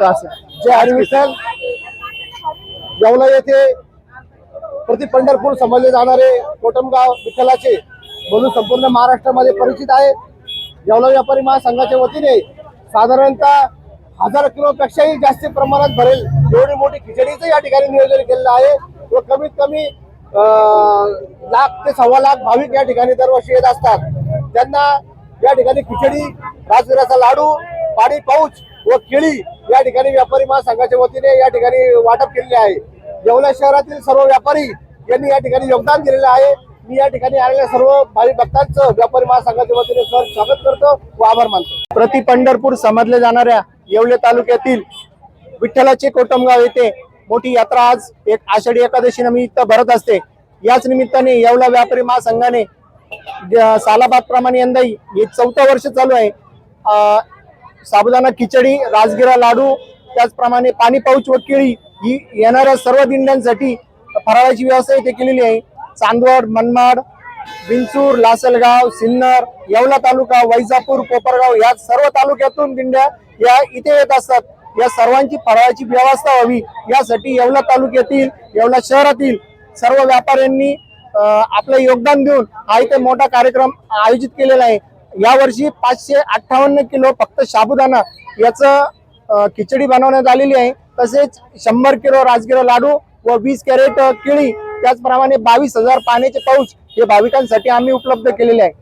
वाटतं जय येवला येथे प्रति पंढरपूर समजले जाणारे कोटमगाव विठ्ठलाचे म्हणून संपूर्ण महाराष्ट्रामध्ये परिचित आहे येवला व्यापारी महासंघाच्या वतीने साधारणतः हजार किलोपेक्षाही जास्त प्रमाणात भरेल. एवढी मोठी खिचडीचं या ठिकाणी नियोजन केलेलं आहे व कमीत कमी लाख ते सव्वा लाख भाविक या ठिकाणी दरवर्षी येत असतात. त्यांना या ठिकाणी खिचडी राजगिराचा लाडू पाणी पाऊच व केळी या ठिकाणी व्यापारी महासंघाच्या वतीने या ठिकाणी वाटप केलेले आहे. येवला शहरातील सर्व व्यापारी यांनी या ठिकाणी योगदान दिलेलं आहे. मी या ठिकाणी आलेल्या सर्व भाविक भक्तांचं व्यापारी महासंघाच्या वतीने सर स्वागत करतो व आभार मानतो. प्रति पंढरपूर समजल्या जाणाऱ्या येवले तालुक्यातील विठ्ठलाचे कोटमगाव येथे मोठी यात्रा आज एक आषाढी एकादशी निमित्त भरत असते. याच निमित्ताने येवला व्यापारी महासंघाने सालाबाद प्रमाणे यंदाही हे चौथं वर्ष चालू आहे. साबुदाणा खिचडी राजगिरा लाडू त्याचप्रमाणे पाणी पाऊच व केळी ही येणाऱ्या सर्व दिंड्यांसाठी फराळाची व्यवस्था इथे केलेली आहे. चांदवड मनमाड विंचूर लासलगाव सिन्नर येवला तालुका वैजापूर कोपरगाव या सर्व तालुक्यातून दिंड्या या इथे येत असतात. या सर्वांची फराळाची व्यवस्था व्हावी. यासाठी येवला तालुक्यातील येवला शहरातील सर्व व्यापाऱ्यांनी आपलं योगदान देऊन हा इथे मोठा कार्यक्रम आयोजित केलेला आहे. यावर्षी पाचशे अठ्ठावन्न किलो फक्त साबुदाणा याचं खिचडी बनवण्यात आलेली आहे. तसेच शंभर किलो राजगिरा लाडू व वीस कॅरेट केळी त्याचप्रमाणे बावीस हजार पाण्याचे पाऊस हे भाविकांसाठी आम्ही उपलब्ध केलेले आहे.